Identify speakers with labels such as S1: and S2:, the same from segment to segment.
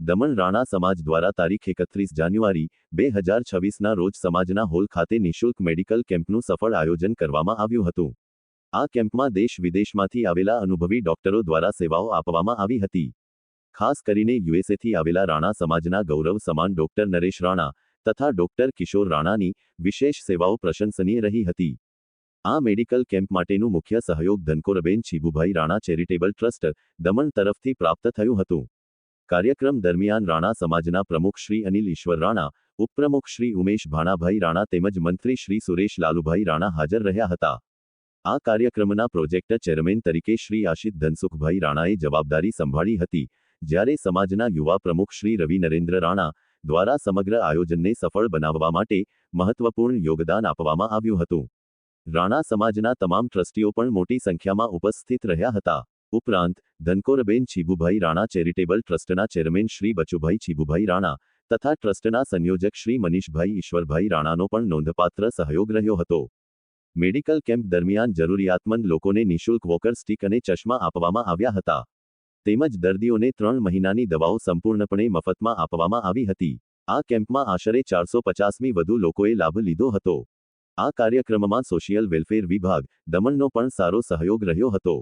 S1: દમણ રાણા સમાજ દ્વારા તારીખ એકત્રીસ જાન્યુઆરી, બે હજાર છવ્વીસના રોજ સમાજના હોલ ખાતે નિઃશુલ્ક મેડિકલ કેમ્પનું સફળ આયોજન કરવામાં આવ્યું હતું. આ કેમ્પમાં દેશ વિદેશમાંથી આવેલા અનુભવી ડોક્ટરો દ્વારા સેવાઓ આપવામાં આવી હતી. ખાસ કરીને યુએસએથી આવેલા રાણા સમાજના ગૌરવ સમાન ડોક્ટર નરેશ રાણા તથા ડોક્ટર કિશોર રાણાની વિશેષ સેવાઓ પ્રશંસનીય રહી હતી. આ મેડિકલ કેમ્પ માટેનું મુખ્ય સહયોગ ધનકોરબેન છીબુભાઈ રાણા ચેરિટેબલ ટ્રસ્ટ દમણ તરફથી પ્રાપ્ત થયું હતું. કાર્યક્રમ દરમિયાન રાણા સમાજના પ્રમુખ શ્રી અનિલ ઈશ્વર રાણા, ઉપપ્રમુખ શ્રી ઉમેશ ભાણાભાઈ રાણા તેમજ મંત્રી શ્રી સુરેશ લાલુભાઈ રાણા હાજર રહ્યા હતા. આ કાર્યક્રમના પ્રોજેક્ટ ચેરમેન તરીકે શ્રી આશિત ધનસુખભાઈ રાણાએ જવાબદારી સંભાળી હતી, જ્યારે સમાજના યુવા પ્રમુખ શ્રી રવિ નરેન્દ્ર રાણા દ્વારા સમગ્ર આયોજનને સફળ બનાવવા માટે મહત્વપૂર્ણ યોગદાન આપવામાં આવ્યું હતું. રાણા સમાજના તમામ ટ્રસ્ટીઓ પણ મોટી સંખ્યામાં ઉપસ્થિત રહ્યા હતા. ઉપરાંત, ધનકોરબેન છીબુભાઈ રાણા ચેરિટેબલ ટ્રસ્ટના ચેરમેન શ્રી બચુભાઈ છીબુભાઈ રાણા તથા ટ્રસ્ટના સંયોજક શ્રી મનીષભાઈ ઈશ્વરભાઈ રાણાનો પણ નોંધપાત્ર સહયોગ રહ્યો હતો. મેડિકલ કેમ્પ દરમિયાન જરૂરિયાતમંદ લોકોને નિઃશુલ્ક વોકર સ્ટીક અને ચશ્મા આપવામાં આવ્યા હતા. તેમજ દર્દીઓને ત્રણ મહિનાની દવાઓ સંપૂર્ણપણે મફતમાં આપવામાં આવી હતી. આ કેમ્પમાં આશરે ચારસો પચાસમી વધુ લોકોએ લાભ લીધો હતો. આ કાર્યક્રમમાં સોશિયલ વેલફેર વિભાગ દમણનો પણ સારો સહયોગ રહ્યો હતો.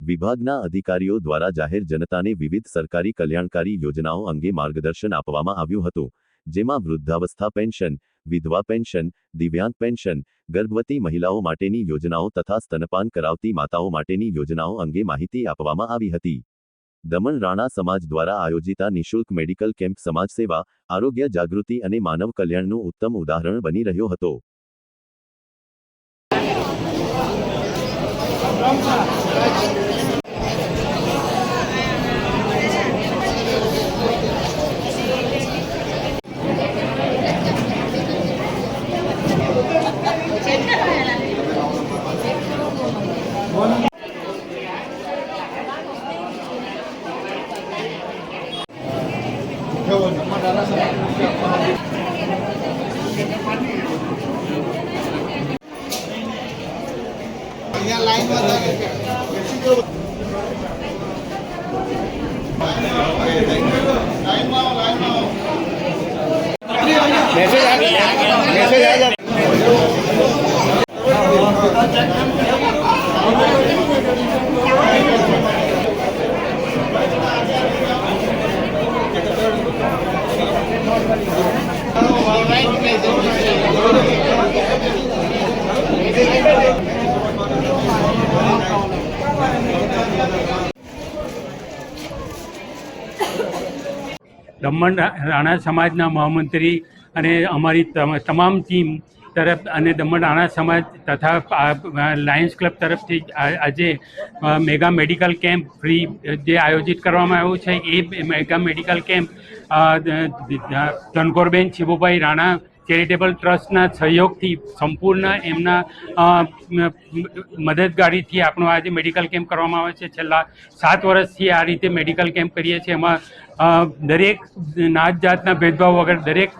S1: વિભાગના અધિકારીઓ દ્વારા જાહેર જનતાને વિવિધ સરકારી કલ્યાણકારી યોજનાઓ અંગે માર્ગદર્શન આપવામાં આવ્યું હતું, જેમાં વૃદ્ધાવસ્થા પેન્શન, વિધવા પેન્શન, દિવ્યાંગ પેન્શન, ગર્ભવતી મહિલાઓ માટેની યોજનાઓ તથા સ્તનપાન કરાવતી માતાઓ માટેની યોજનાઓ અંગે માહિતી આપવામાં આવી હતી. દમણ રાણા સમાજ દ્વારા આયોજિત આ નિઃશુલ્ક મેડિકલ કેમ્પ સમાજ સેવા, આરોગ્ય જાગૃતિ અને માનવ કલ્યાણનું ઉત્તમ ઉદાહરણ બની રહ્યો હતો.
S2: Thank લાઈનમાં લાગે લાઈનમાં આવો લાઈનમાં
S3: દમણ રાણા સમાજના મહામંત્રી અને અમારી તમ- તમામ ટીમ તરફ અને દમણ રાણા સમાજ તથા લાયન્સ ક્લબ તરફથી આજે મેગા મેડિકલ કેમ્પ ફ્રી જે આયોજિત કરવામાં આવ્યું છે, એ mega medical camp Dhankorben Shivubhai Rana charitable ટ્રસ્ટના સહયોગથી સંપૂર્ણ એમના મદદગારીથી આપણો આજે મેડિકલ કેમ્પ કરવામાં આવે છે. છેલ્લા સાત વર્ષથી આ રીતે મેડિકલ કેમ્પ કરીએ છીએ. એમાં દરેક નાત જાતના ભેદભાવ વગર દરેક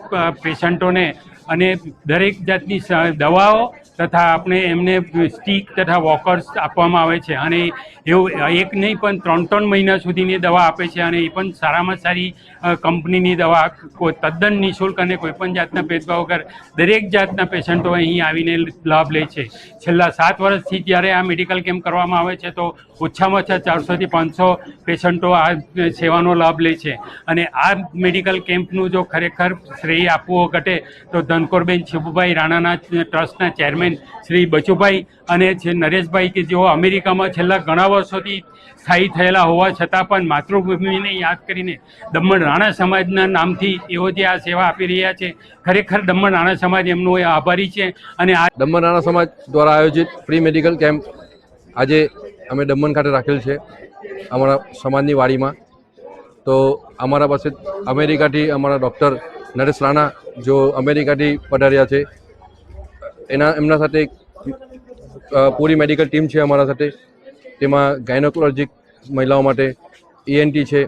S3: પેશન્ટોને અને દરેક જાતની દવાઓ તથા આપણે એમને સ્ટીક તથા વોકર્સ આપવામાં આવે છે. અને એવું એક નહીં, પણ ત્રણ ત્રણ મહિના સુધીની દવા આપે છે અને એ પણ સારામાં સારી કંપનીની દવા તદ્દન નિઃશુલ્ક અને કોઈપણ જાતના ભેદભાવ વગર દરેક જાતના પેશન્ટો અહીં આવીને લાભ લે છે. છેલ્લા સાત વર્ષથી જ્યારે આ મેડિકલ કેમ્પ કરવામાં આવે છે તો ઓછામાં ઓછા ચારસોથી પાંચસો પેશન્ટો આ સેવાનો લાભ લે છે. અને આ મેડિકલ કેમ્પનું જો ખરેખર શ્રેય આપવો ઘટે તો ધનકોરબેન શિવુભાઈ રાણાના ટ્રસ્ટના ચેરમેન શ્રી બચુભાઈ અને છે નરેશભાઈ કે જેઓ અમેરિકામાં છેલ્લા ઘણા વર્ષોથી સ્થાયી થયેલા હોવા છતાં પણ માતૃભૂમિને યાદ કરીને દમણ રાણા સમાજના નામથી એઓ જે આ સેવા આપી રહ્યા છે, ખરેખર દમણ રાણા સમાજ એમનો એ આભારી છે અને આ
S4: દમણ રાણા સમાજ દ્વારા આયોજિત ફ્રી મેડિકલ કેમ્પ આજે અમે દમણ ખાતે રાખેલ છે, અમારા સમાજની વાડીમાં. તો અમારા પાસે અમેરિકાથી અમારા ડૉક્ટર નરેશ રાણા જો અમેરિકાથી પધાર્યા છે એના એમના સાથે પૂરી મેડિકલ ટીમ છે અમારા સાથે. તેમાં ગાયનોકોલોજીક મહિલાઓ માટે ઈએનટી છે,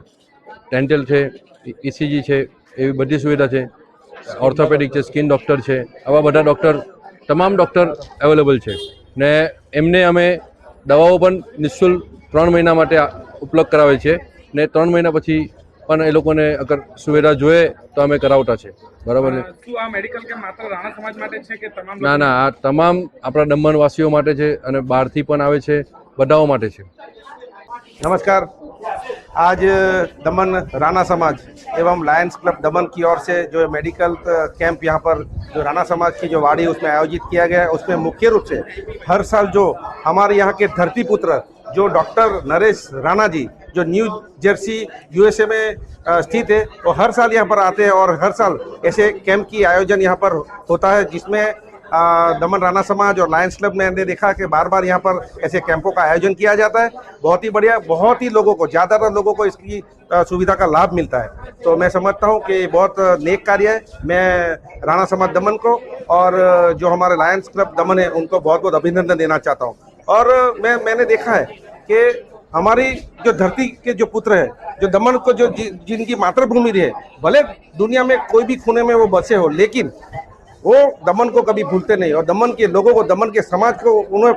S4: ડેન્ટલ છે ઇસીજી છે, એવી બધી સુવિધા છે. ઓર્થોપેડિક છે, સ્કિન ડૉક્ટર છે, આવા બધા ડૉક્ટર, તમામ ડૉક્ટર અવેલેબલ છે. ને એમને અમે દવાઓ પણ નિઃશુલ્ક ત્રણ મહિના માટે ઉપલબ્ધ કરાવે છે. ને ત્રણ મહિના પછી પણ એ લોકોને અગર સુવિધા જોઈએ તો અમે કરાવતા છે બરાબર છે
S5: શું આ મેડિકલ કેમ્પ માત્ર રાણા સમાજ માટે છે કે તમામ
S4: ના ના આ તમામ આપણા દમણવાસીઓ માટે છે અને બહારથી પણ આવે છે બધાઓ માટે છે
S6: नमस्कार आज दमन राणा समाज एवं लायंस क्लब दमन की ओर से जो मेडिकल कैंप यहाँ पर जो राणा समाज की जो वाड़ी है उसमें आयोजित किया गया है उसमें मुख्य रूप से हर साल जो हमारे यहाँ के धरती पुत्र जो डॉक्टर नरेश राणा जी जो न्यू जर्सी यूएसए में स्थित है, वो हर साल यहाँ पर आते हैं और हर साल ऐसे कैंप की आयोजन यहाँ पर होता है, जिसमें दमन राणा समाज और लायंस क्लब ने देखा कि बार बार यहाँ पर ऐसे कैंपों का आयोजन किया जाता है। बहुत ही बढ़िया, बहुत ही लोगों को, ज़्यादातर लोगों को इसकी सुविधा का लाभ मिलता है। तो मैं समझता हूँ कि बहुत नेक कार्य है। मैं राणा समाज दमन को और जो हमारे लायंस क्लब दमन है, उनको बहुत बहुत अभिनंदन देना चाहता हूँ। और मैं, मैंने देखा है कि हमारी जो धरती के जो पुत्र है जो दमन को जो जि, जिनकी मातृभूमि रही है भले दुनिया में कोई भी खूने में वो बसे हो लेकिन वो दमन को कभी भूलते नहीं और दमन के लोगों को दमन के समाज को उन्हें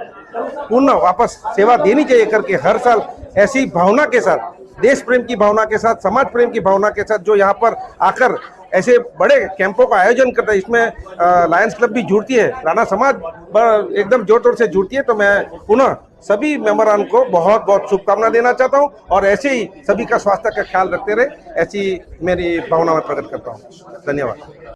S6: पूर्ण वापस सेवा देनी चाहिए करके हर साल ऐसी भावना के साथ देश प्रेम की भावना के साथ समाज प्रेम की भावना के साथ जो यहाँ पर आकर ऐसे बड़े कैंपों का आयोजन करता है इसमें लायंस क्लब भी जुड़ती है राणा समाज एकदम ज़ोर तोड़ से जुड़ती है तो मैं पुनः सभी मेंबरान को बहुत बहुत शुभकामना देना चाहता हूँ और ऐसे ही सभी का स्वास्थ्य का ख्याल रखते रहे ऐसी मेरी भावना मैं प्रकट करता हूँ धन्यवाद